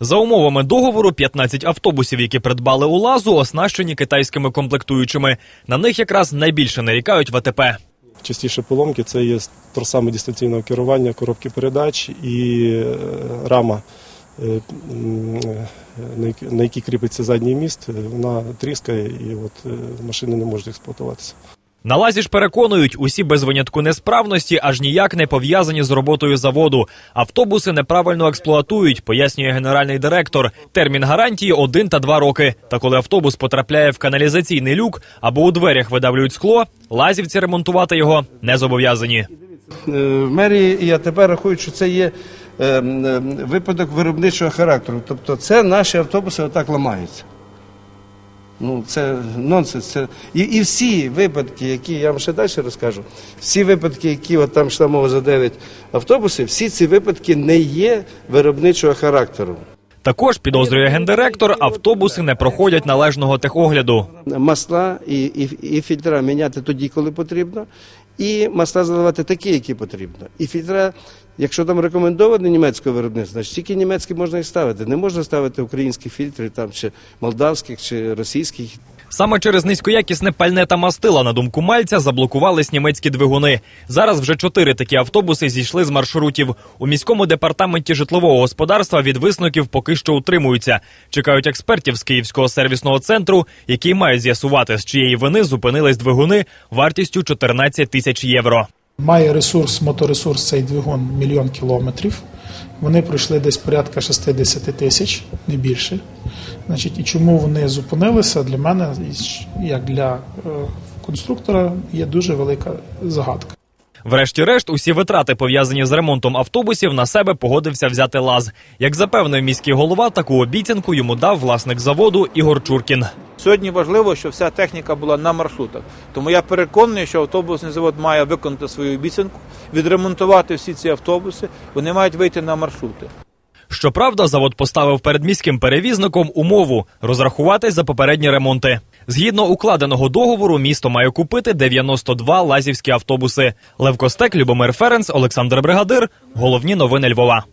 За умовами договору, 15 автобусів, які придбали у лазу, оснащені китайськими комплектуючими. На них якраз найбільше нарікають в АТП. Частіше поломки це є тросами дистанційного керування, коробки передач і е, рама, е, е, на які- якій кріпиться задній міст, вона тріскає і от машини не можуть експлуатуватися. На лазі ж переконують, усі без винятку несправності аж ніяк не пов'язані з роботою заводу. Автобуси неправильно експлуатують, пояснює генеральний директор. Термін гарантії один та два роки. Та коли автобус потрапляє в каналізаційний люк або у дверях видавлюють скло, лазівці ремонтувати його не зобов'язані. Е, в мерії і рахують, що це є е, е, випадок виробничого характеру. Тобто це наші автобуси отак ламаються. Ну, це нонсенс. Це... І, і всі випадки, які я вам ще далі розкажу, всі випадки, які от там йшла мова за 9 автобусів, всі ці випадки не є виробничого характеру. Також підозрює гендиректор, автобуси не проходять належного техогляду. Масла і, і, і фільтра міняти тоді, коли потрібно, і масла задавати такі, які потрібно. І фільтра, якщо там рекомендовані німецького виробництва, значить тільки німецькі можна і ставити. Не можна ставити українські фільтри, там чи молдавських, чи російських. Саме через низькоякісне пальне та мастила, на думку Мальця, заблокувались німецькі двигуни. Зараз вже чотири такі автобуси зійшли з маршрутів. У міському департаменті житлового господарства від висновків поки що утримуються. Чекають експертів з Київського сервісного центру, які мають з'ясувати, з чиєї вини зупинились двигуни вартістю 14 тисяч євро. Має ресурс, моторесурс цей двигун мільйон кілометрів. Вони пройшли десь порядка 60 тисяч, не більше. Значить, і чому вони зупинилися для мене, як для е, конструктора, є дуже велика загадка. Врешті-решт, усі витрати, пов'язані з ремонтом автобусів, на себе погодився взяти лаз. Як запевнив міський голова, таку обіцянку йому дав власник заводу Ігор Чуркін. Сьогодні важливо, щоб вся техніка була на маршрутах. Тому я переконаний, що автобусний завод має виконати свою обіцянку, відремонтувати всі ці автобуси. Вони мають вийти на маршрути. Щоправда, завод поставив перед міським перевізником умову розрахуватись за попередні ремонти. Згідно укладеного договору, місто має купити 92 лазівські автобуси. Лев Костек, Любомир Ференц, Олександр Бригадир. Головні новини Львова.